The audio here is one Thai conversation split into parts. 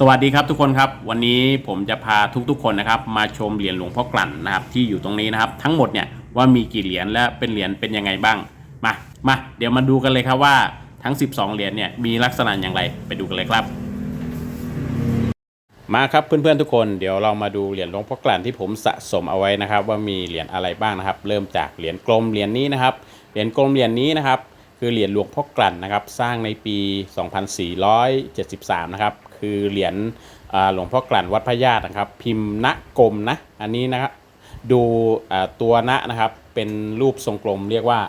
สวัสดีครับทุกคนครับ วันนี้ผมจะพาทุกๆคนนะครับ มาชมเหรียญหลวงพ่อกลั่นนะครับ ที่อยู่ตรงนี้นะครับ ทั้งหมดเนี่ยว่ามีกี่เหรียญและเป็นเหรียญเป็นยังไงบ้างมามาเดี๋ยวมาดูกันเลยครับว่าทั้ง 12 เหรียญเนี่ยมีลักษณะอย่างไรไปดูกันเลยครับ มาครับเพื่อนๆทุกคนเดี๋ยวเรามาดูเหรียญหลวงพ่อกลั่นที่ผมสะสมเอาไว้นะครับ ว่ามีเหรียญอะไรบ้างนะครับ เริ่มจากเหรียญกลมเหรียญนี้นะครับเหรียญกลมเหรียญนี้นะครับ คือเหรียญหลวงพ่อกลั่นนะครับ สร้างในปี 2473 นะครับ คือเหรียญหลวงพ่อกลั่นวัดพระญาตินะครับ พิมพ์ณกลมนะ อันนี้นะครับดูตัวณนะครับ เป็นรูปทรงกลมเรียกว่า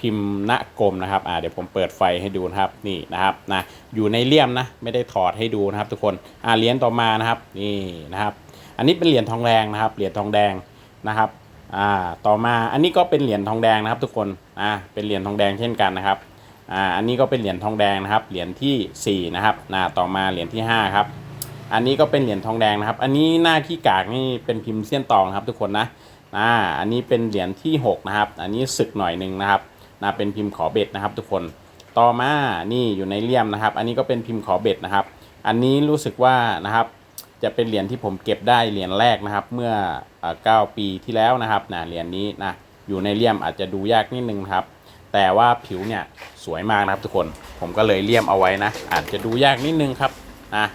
พิมพ์ณกลมนะครับเดี๋ยวผมเปิดไฟให้ดูนะครับนี่นะครับนะอยู่ในเลี่ยมนะไม่ได้ถอดให้ดูนะครับ ทุกคนเหรียญต่อมานะครับนี่นะครับ อันนี้เป็นเหรียญทองแดงนะครับเหรียญทองแดงนะครับต่อมาอันนี้ก็เป็นเหรียญทองแดงนะครับ ทุกคนอ่าเป็นเหรียญทองแดงเช่นกันนะครับ อ่าอันนี้ก็เป็นเหรียญทองแดงนะครับเหรียญที่สี่นะครับนะต่อมาเหรียญที่ห้าครับอันนี้ก็เป็นเหรียญทองแดงนะครับ อันนี้หน้าขี้กากนี่เป็นพิมพ์เสี้ยนตองครับทุกคนนะอ่าอันนี้เป็นเหรียญที่6นะครับอันนี้ศึกหน่อยหนึ่งนะครับนะเป็นพิมพ์ขอเบ็ดนะครับ ทุกคนต่อมานี่อยู่ในเลี่ยมนะครับ อันนี้ก็เป็นพิมพ์ขอเบ็ดนะครับ อันนี้รู้สึกว่านะครับจะเป็นเหรียญที่ผมเก็บได้เหรียญแรกนะครับ เมื่ออ่า9ปีที่แล้วนะครับนะเหรียญนี้นะอยู่ในเลี่ยมอาจจะดูยากนิดนึงครับ แต่ว่าผิวเนี่ยสวยมากนะครับทุกคน ผมก็เลยเลี่ยมเอาไว้นะ อาจจะดูยากนิดนึงครับนะ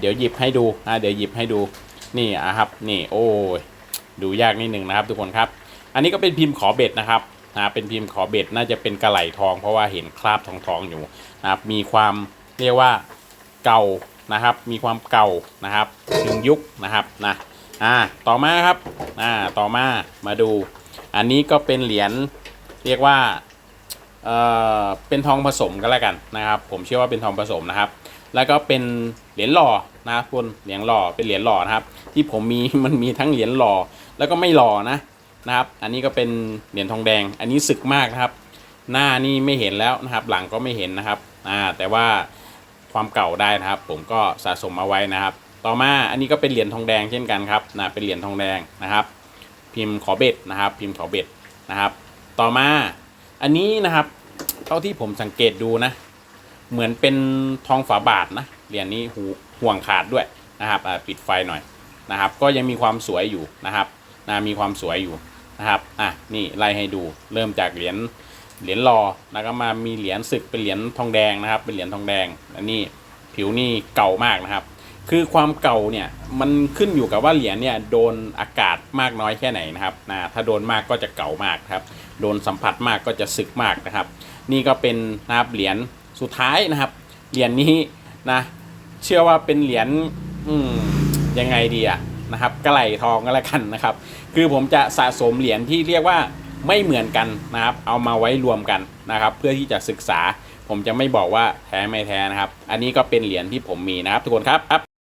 เดี๋ยวหยิบให้ดูอะเดี๋ยวหยิบให้ดูนี่อะครับนี่โอ้ยดูยากนิดนึงนะครับ ทุกคนครับ อันนี้ก็เป็นพิมพ์ขอเบ็ดนะครับนะเป็นพิมพ์ขอเบ็ดน่าจะเป็นกระไหลทอง เพราะว่าเห็นคราบทองทองๆอยู่นะครับ มีความเรียกว่าเก่านะครับ มีความเก่านะครับถึงยุคนะครับนะอ่าต่อมาครับอ่าต่อมามาดู อันนี้ก็เป็นเหรียญเรียกว่า เเป็นทองผสมก็แล้วกันนะครับ ผมเชื่อว่าเป็นทองผสมนะครับ แล้วก็เป็นเหรียญหล่อนะครับคุณเหรียญหล่อเป็นเหรียญหล่อนะครับ ที่ผมมีมันมีทั้งเหรียญหล่อแล้วก็ไม่หล่อนะนะครับ อันนี้ก็เป็นเหรียญทองแดง อันนี้สึกมากนะครับ หน้านี่ไม่เห็นแล้วนะครับ หลังก็ไม่เห็นนะครับอ่าแต่ว่าความเก่าได้นะครับ ผมก็สะสมเอาไว้นะครับ ต่อมาอันนี้ก็เป็นเหรียญทองแดงเช่นกันครับนะเป็นเหรียญทองแดงนะครับ พิมพ์ขอเบ็ดนะครับ พิมพ์ขอเบ็ดนะครับ ต่อมา อันนี้นะครับ เท่าที่ผมสังเกตดูนะ เหมือนเป็นทองฝาบาทนะเหรียญนี้หูห่วงขาดด้วยนะครับปิดไฟหน่อยนะครับ ก็ยังมีความสวยอยู่นะครับนะมีความสวยอยู่นะครับอะนี่ไล่ให้ดูเริ่มจากเหรียญเหรียญรอแล้วก็มามีเหรียญศึกเป็นเหรียญทองแดงนะครับ เป็นเหรียญทองแดงอันนี้ผิวนี่เก่ามากนะครับ คือความเก่าเนี่ยมันขึ้นอยู่กับว่าเหรียญเนี่ยโดนอากาศมากน้อยแค่ไหนนะครับนะถ้าโดนมากก็จะเก่ามากครับ โดนสัมผัสมากก็จะสึกมากนะครับ นี่ก็เป็นนะครับเหรียญสุดท้ายนะครับ เหรียญนี้นะเชื่อว่าเป็นเหรียญอืมยังไงดีอะนะครับกระไหลทองก็แล้วกันนะครับ คือผมจะสะสมเหรียญที่เรียกว่าไม่เหมือนกันนะครับ เอามาไว้รวมกันนะครับ เพื่อที่จะศึกษาผมจะไม่บอกว่าแท้ไม่แท้นะครับ อันนี้ก็เป็นเหรียญที่ผมมีนะครับทุกคนครับ